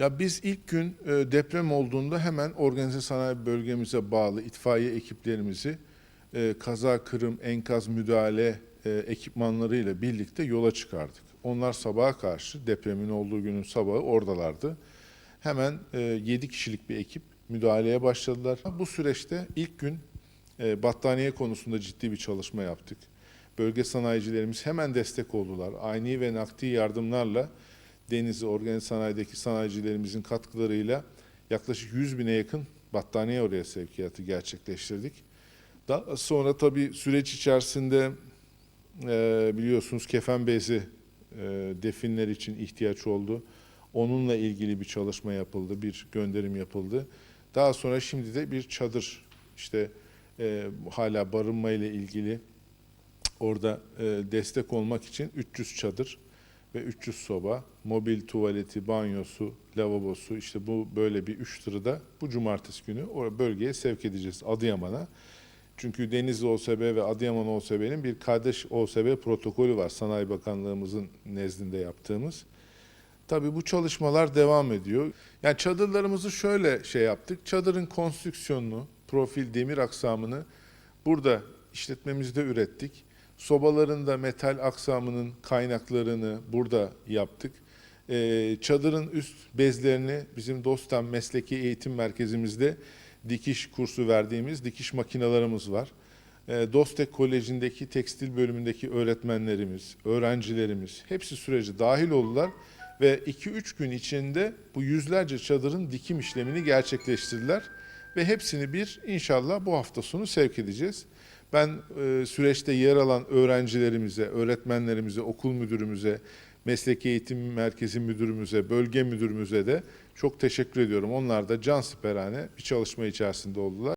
Ya biz ilk gün e, deprem olduğunda hemen organize sanayi bölgemize bağlı itfaiye ekiplerimizi e, kaza, kırım, enkaz müdahale e, ekipmanlarıyla birlikte yola çıkardık. Onlar sabaha karşı depremin olduğu günün sabahı oradalardı. Hemen e, 7 kişilik bir ekip müdahaleye başladılar. Bu süreçte ilk gün e, battaniye konusunda ciddi bir çalışma yaptık. Bölge sanayicilerimiz hemen destek oldular. Aynı ve nakdi yardımlarla Denizli Organize Sanayi'deki sanayicilerimizin katkılarıyla yaklaşık 100 bine yakın battaniye oraya sevkiyatı gerçekleştirdik. Daha sonra tabii süreç içerisinde e, biliyorsunuz kefen bezi e, definler için ihtiyaç oldu. Onunla ilgili bir çalışma yapıldı, bir gönderim yapıldı. Daha sonra şimdi de bir çadır işte e, hala barınma ile ilgili orada e, destek olmak için 300 çadır ve 300 soba, mobil tuvaleti, banyosu, lavabosu işte bu böyle bir 3 tırı da bu cumartesi günü o bölgeye sevk edeceğiz Adıyaman'a. Çünkü Denizli OSB ve Adıyaman OSB'nin bir kardeş OSB protokolü var Sanayi Bakanlığımızın nezdinde yaptığımız. Tabii bu çalışmalar devam ediyor. Yani çadırlarımızı şöyle şey yaptık. Çadırın konstrüksiyonunu, profil demir aksamını burada işletmemizde ürettik. Sobaların da metal aksamının kaynaklarını burada yaptık. Ee, çadırın üst bezlerini bizim Dostan Mesleki Eğitim Merkezimizde dikiş kursu verdiğimiz dikiş makinalarımız var. Ee, Dostek Koleji'ndeki tekstil bölümündeki öğretmenlerimiz, öğrencilerimiz hepsi sürece dahil oldular ve 2-3 gün içinde bu yüzlerce çadırın dikim işlemini gerçekleştirdiler ve hepsini bir inşallah bu hafta sonu sevk edeceğiz. Ben e, süreçte yer alan öğrencilerimize, öğretmenlerimize, okul müdürümüze, mesleki eğitim merkezi müdürümüze, bölge müdürümüze de çok teşekkür ediyorum. Onlar da can siperhane bir çalışma içerisinde oldular.